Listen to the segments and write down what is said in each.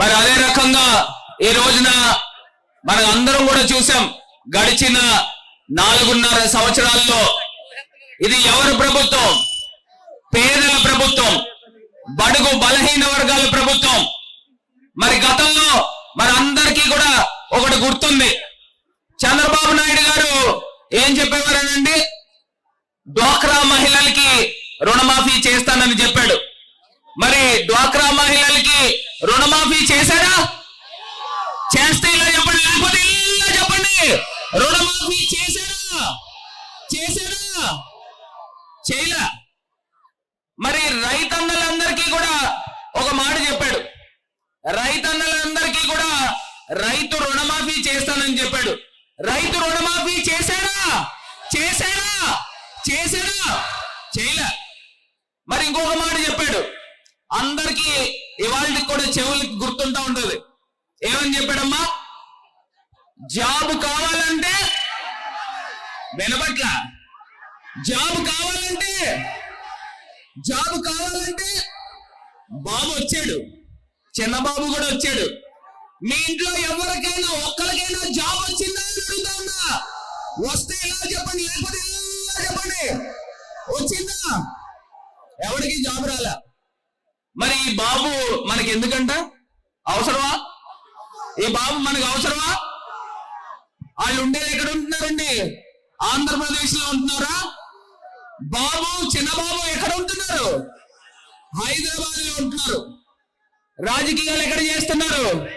మరి అదే రకంగా ఈ రోజున మనం అందరం కూడా చూసాం గడిచిన నాలుగున్నర సంవత్సరాల్లో ఇది ఎవరి ప్రభుత్వం? పేదల ప్రభుత్వం బడుగు బలహీన వర్గాల ప్రభుత్వం. మరి గతంలో మరి అందరికీ కూడా ఒకటి గుర్తుంది. చంద్రబాబు నాయుడు గారు ఏం చెప్పేవారనండి? డ్వాక్రా మహిళలకి రుణమాఫీ చేస్తానని చెప్పాడు. మరి డ్వాక్రా మహిళలకి రుణమాఫీ చేశారా? చేస్తే ఇలా చెప్పండి లేకపోతే ఇలా చెప్పండి. రుణమాఫీ చేశారా? చేశారా? చేయలా. మరి రైతన్నలందరికీ కూడా ఒక మాట చెప్పాడు. రైతన్నలందరికీ కూడా రైతు రుణమాఫీ చేస్తానని చెప్పాడు. రైతు రుణమాఫీ చేశాడా చేశాడా చేశాడా చేయలే. మరి ఇంకొక మాట చెప్పాడు. అందరికీ వాళ్ళకి కూడా చెవులకి గుర్తుంటా ఉంటది. ఏమని చెప్పాడమ్మా? జాబ్ కావాలంటే వినబట్ల. జాబ్ కావాలంటే జాబ్ కావాలంటే బాబు వచ్చాడు. చిన్న బాబు కూడా వచ్చాడు. మీ ఇంట్లో ఎవరికైనా ఒక్కరికైనా జాబ్ వచ్చిందా అని అడుగుతా ఉన్నా. వస్తే ఎలా చెప్పండి? లేకపోతే ఎలా చెప్పండి? వచ్చిందా? ఎవరికి జాబ్ రాలా? మరి ఈ బాబు మనకి ఎందుకంట అవసరమా? ఈ బాబు మనకు అవసరమా? వాళ్ళు ఉండేది ఎక్కడ ఉంటున్నారండి ఆంధ్రప్రదేశ్లో ఉంటున్నారా? బాబు చిన్న బాబు ఎక్కడ ఉంటున్నారు. హైదరాబాద్లో ఉంటున్నారు రాజకీయాలు ఎక్కడ చేస్తున్నారు?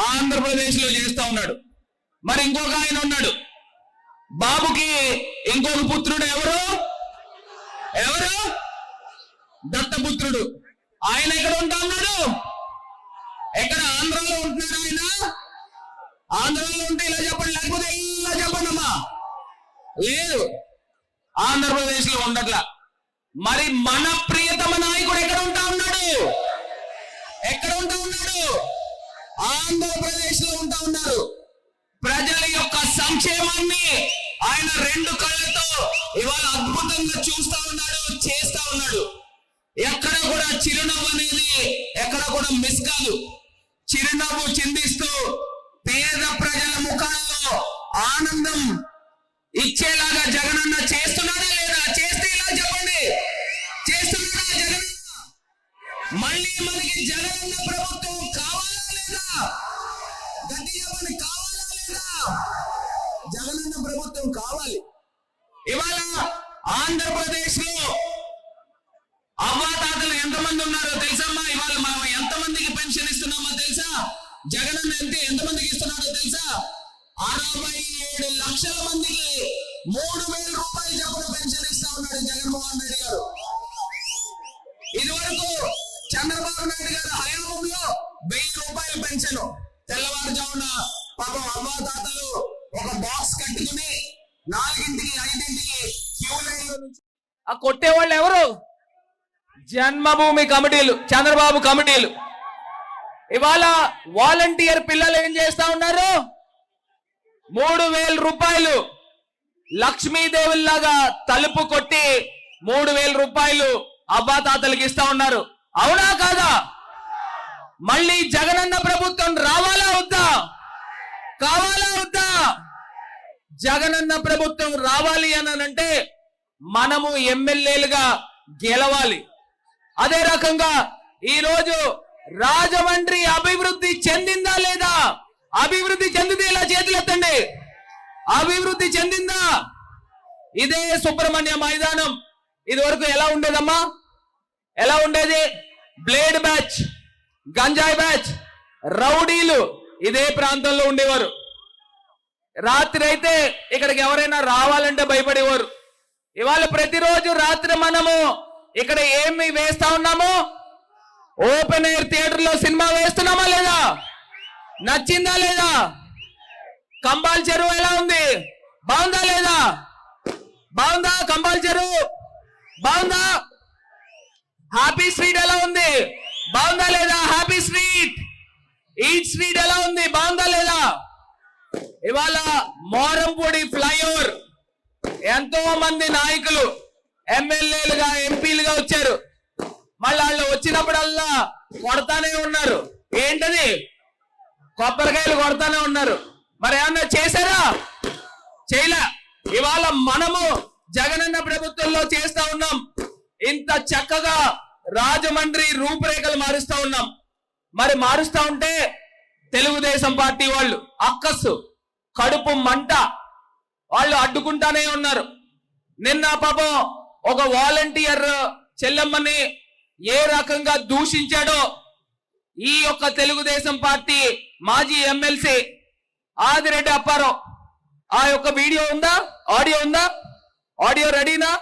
ఆంధ్రప్రదేశ్లో చేస్తా ఉన్నాడు. మరి ఇంకొక ఆయన ఉన్నాడు. బాబుకి ఇంకొక పుత్రుడు ఎవరు? ఎవరు? దత్తపుత్రుడు. ఆయన ఎక్కడ ఉంటా ఉన్నాడు ఎక్కడ? ఆంధ్రాలో ఉంటున్నాడు ఆయన. ఆంధ్రాలో ఉంటే ఇలా చెప్పండి లేకపోతే ఇలా చెప్పండి అమ్మా. లేదు. ఆంధ్రప్రదేశ్లో ఉండట్లా. మరి మన ప్రియతమ నాయకుడు ఎక్కడ ఉంటా ఉన్నాడు? ఎక్కడ ఉంటా ఉన్నాడు? ఆంధ్రప్రదేశ్లో ఉంటా ఉన్నారు ప్రజల యొక్క సంక్షేమాన్ని ఆయన రెండు కళ్ళతో ఇవాళ అద్భుతంగా చూస్తా ఉన్నాడు చేస్తా ఉన్నాడు. ఎక్కడ కూడా చిరునవ్వు అనేది ఎక్కడ కూడా మిస్ కాదు. చిరునవ్వు చిందిస్తూ పేద ప్రజల ముఖాల్లో ఆనందం ఇచ్చేలాగా జగనన్న చేస్తున్నాడా లేదా? చేస్తే ఇలా చెప్పండి? చేస్తున్నాడా జగనన్న? మళ్ళీ మనకి జగనన్న ప్రభుత్వం కావాలా లేదా? గట్టి చెప్పండి కావాలా లేదా? జగనన్న ప్రభుత్వం కావాలి. ఇవాళ ఆంధ్రప్రదేశ్లో ఎంతమందికి ఇస్తున్నాడో తెలుసా? అరవై ఏడు లక్షల మందికి మూడు వేల రూపాయలు చెప్పిన పెన్షన్ ఇస్తా ఉన్నాడు జగన్మోహన్ రెడ్డి గారు. ఇదివరకు చంద్రబాబు నాయుడు గారు హయాంలో వెయ్యి రూపాయల పెన్షన్. తెల్లవారుజామున పాపం అవ్వాతాతలు ఒక బాక్స్ కట్టుకుని నాలుగింటికి ఐదింటికి క్యూ లైన్ ఆ కొట్టేవాళ్ళు ఎవరు? జన్మభూమి కమిటీలు చంద్రబాబు కమిటీలు. ఇవాళ వాలంటీర్ పిల్లలు ఏం చేస్తా ఉన్నారు? మూడు వేల రూపాయలు లక్ష్మీదేవుల్లాగా తలుపు కొట్టి మూడు వేల రూపాయలు అబ్బాతాతలకి ఇస్తా ఉన్నారు. అవునా కాదా? మళ్ళీ జగనన్న ప్రభుత్వం రావాలా వద్దా? కావాలా వద్దా? జగనన్న ప్రభుత్వం రావాలి అని అంటే మనము ఎమ్మెల్యేలుగా గెలవాలి. అదే రకంగా ఈరోజు రాజమండ్రి అభివృద్ధి చెందిందా లేదా? అభివృద్ధి చెందితే ఇలా చేతులెత్తండి. అభివృద్ధి చెందిందా? ఇదే సుబ్రహ్మణ్య మైదానం. ఇది వరకు ఎలా ఉండేదమ్మా? ఎలా ఉండేది? బ్లేడ్ బ్యాచ్ గంజాయి బ్యాచ్ రౌడీలు ఇదే ప్రాంతంలో ఉండేవారు. రాత్రి అయితే ఇక్కడికి ఎవరైనా రావాలంటే భయపడేవారు. ఇవాళ ప్రతిరోజు రాత్రి మనము ఇక్కడ ఏమి వేస్తా ఉన్నాము ఓపెన్ ఎయిర్ థియేటర్లో సినిమా వేస్తున్నామా లేదా? నచ్చిందా లేదా? కంబాల్ చెరువు ఎలా ఉంది? బాగుందా లేదా? బాగుందా కంబాల్ చెరువు? బాగుందా? హ్యాపీ స్ట్రీట్ ఎలా ఉంది? బాగుందా లేదా? Happy street? ఈట్ స్ట్రీట్ ఎలా ఉంది? బాగుందా లేదా? ఇవాళ మోరంపూడి ఫ్లైఓవర్. ఎంతో మంది నాయకులు ఎమ్మెల్యేలుగా ఎంపీలుగా వచ్చారు. మళ్ళీ వాళ్ళు వచ్చినప్పుడల్లా కొడతానే ఉన్నారు. ఏంటది? కొబ్బరికాయలు కొడతానే ఉన్నారు. మరి ఏమన్నా చేశారా? చేయలే. ఇవాళ మనము జగనన్న ప్రభుత్వంలో చేస్తా ఉన్నాం. ఇంత చక్కగా రాజమండ్రి రూపురేఖలు మారుస్తా ఉన్నాం. మరి మారుస్తా ఉంటే తెలుగుదేశం పార్టీ వాళ్ళు అక్కస్సు కడుపు మంట వాళ్ళు అడ్డుకుంటానే ఉన్నారు. నిన్న పాపం ఒక వాలంటీర్ చెల్లెమ్మని ఏ రకంగా దూషించాడో ఈ యొక్క తెలుగుదేశం పార్టీ మాజీ ఎమ్మెల్సీ ఆదిరెడ్డి అప్పారావు. ఆ యొక్క వీడియో ఉందా? ఆడియో ఉందా? ఆడియో రెడీనా?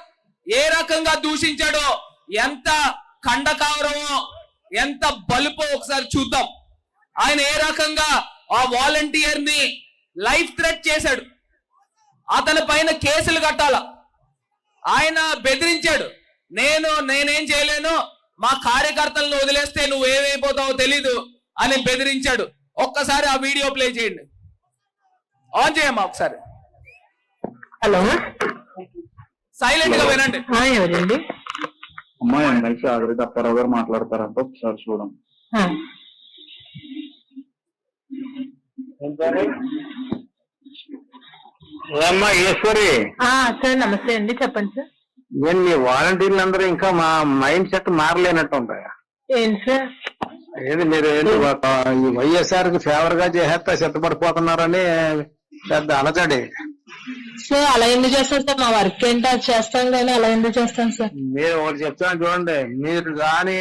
ఏ రకంగా దూషించాడో? ఎంత ఖండకావరమో ఎంత బలుపో ఒకసారి చూద్దాం. ఆయన ఏ రకంగా ఆ వాలంటీర్ని లైఫ్ థ్రెట్ చేశాడు? అతని పైన కేసులు కట్టాల? ఆయన బెదిరించాడు నేను నేనేం చేయలేను మా కార్యకర్తలను వదిలేస్తే నువ్వు ఏమైపోతావో తెలీదు అని బెదిరించాడు. ఒక్కసారి ఆ వీడియో ప్లే చేయండి. ఆన్ చేయమ్మా ఒకసారి. హలో. సైలెంట్గా వినండి. ఎవరండి? అమ్మా ఎమ్మెల్సీ అప్పారావు గారు మాట్లాడతారంట ఒకసారి చూడండి. ఈశ్వరి? ఆ, సార్ నమస్తే అండి చెప్పండి సార్. ఏం మీ వాలంటీర్లు అందరూ ఇంకా మా మైండ్ సెట్ మారలేనట్టు ఉంటాయా ఏంటి సార్? ఏది మీరు ఏంటి ఒక ఈ వైఎస్ఆర్కి ఫేవర్గా చేసేస్తా సిద్ధపడిపోతున్నారని పెద్ద అలజడి. సార్ అలా ఎందుకు చేస్తాం సార్? మా వర్క్ ఏంటో? అది చేస్తాం కానీ అలా ఎందుకు చేస్తాం సార్? మీరు ఒకటి చెప్తాను చూడండి. మీరు కానీ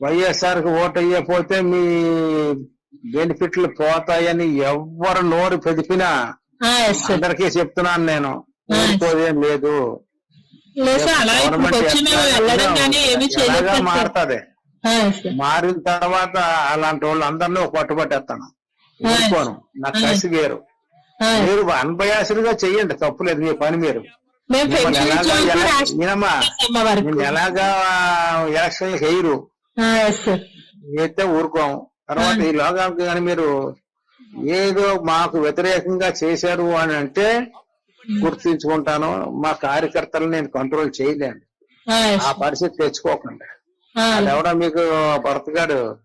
వైఎస్ఆర్కి ఓటు అయ్యపోతే మీ బెనిఫిట్లు పోతాయని ఎవ్వరు నోరు పెదిపినా ఎస్ సార్ అందరికీ చెప్తున్నాను నేను. ఊరుకోదేం లేదు. మారుతుంది? మారిన తర్వాత అలాంటి వాళ్ళు అందరినీ పట్టుబట్టేస్తాను ఊరుకోను. నాకు కసి వేరు. ఆ, మీరు అన్బయాసులుగా చెయ్యండి తప్పులేదు మీ పని మీరు. ఎలాగా ఎలక్షన్ సార్. అయితే ఊరుకోము తర్వాత ఈ లోకానికి కానీ మీరు ఏదో మాకు వ్యతిరేకంగా చేశారు అని అంటే గుర్తించుకుంటాను. మా కార్యకర్తలు నేను కంట్రోల్ చేయలేను. ఆ, పరిస్థితి తెచ్చుకోకండి. ఎవడో మీకు భర్తగాడు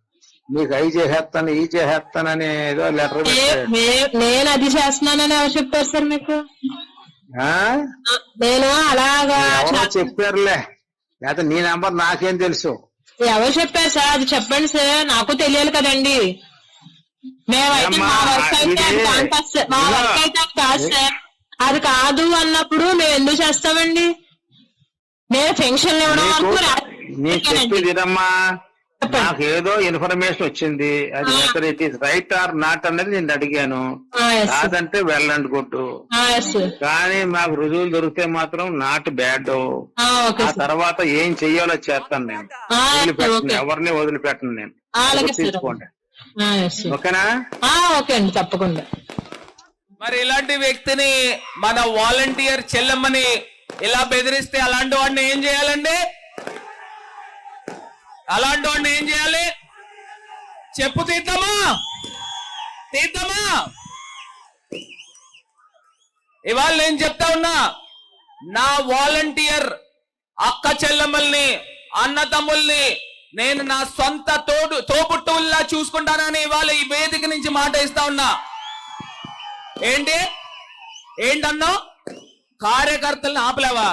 మీకు అయి చేసేస్తాను ఈ చేసేస్తానని ఏదో లెటర్ నేను అది చేస్తున్నానని ఎవరు చెప్పారు సార్ మీకు నేను అలాగా చెప్పారులే. లేకపోతే నీ నెంబర్ నాకేం తెలుసు? ఎవరు చెప్పారు సార్? అది చెప్పండి సార్. నాకు తెలియాలి కదండి. మేమైతే మా వర్క్ అయితే కాదు సార్. అది కాదు అన్నప్పుడు మేము ఎందుకు చేస్తామండి నేను పెన్షన్ ఇవ్వడం వరకు నీకు చెప్పేది ఇదమ్మా. నాకు ఏదో ఇన్ఫర్మేషన్ వచ్చింది. అది it is right or not అనేది నేను అడిగాను. కాదంటే వెళ్ళండి కొట్టు. కానీ మాకు రుజువులు దొరికితే మాత్రం నాట్ బ్యాడ్ ఆ, తర్వాత ఏం చెయ్యాలో చేస్తాను నేను. వదిలిపెట్టను. ఎవరిని వదిలిపెట్టను నేను. sir. ఓకేనా? ఓకే అండి తప్పకుండా. మరి ఇలాంటి వ్యక్తిని మన వాలంటీర్ చెల్లెమ్మని ఇలా బెదిరిస్తే అలాంటి వాడిని ఏం చేయాలండి? అలాంటి వాడిని ఏం చేయాలి? చెప్పు తీద్దామా తీద్దామా ఇవాళ నేను చెప్తా ఉన్నా నా వాలంటీర్ అక్క చెల్లెమ్మల్ని అన్న తమ్ముల్ని నేను నా సొంత తోడు తోబుట్టువుల్లా చూసుకుంటానని ఇవాళ ఈ వేదిక నుంచి మాట ఇస్తా ఉన్నా. ఏంటి? ఏంటన్నావు? కార్యకర్తల్ని ఆపలేవా?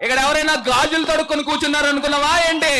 ఇక్కడ ఎవరైనా గాజులు తడుక్కొని కూర్చున్నారు అనుకున్నావా ఏంటి?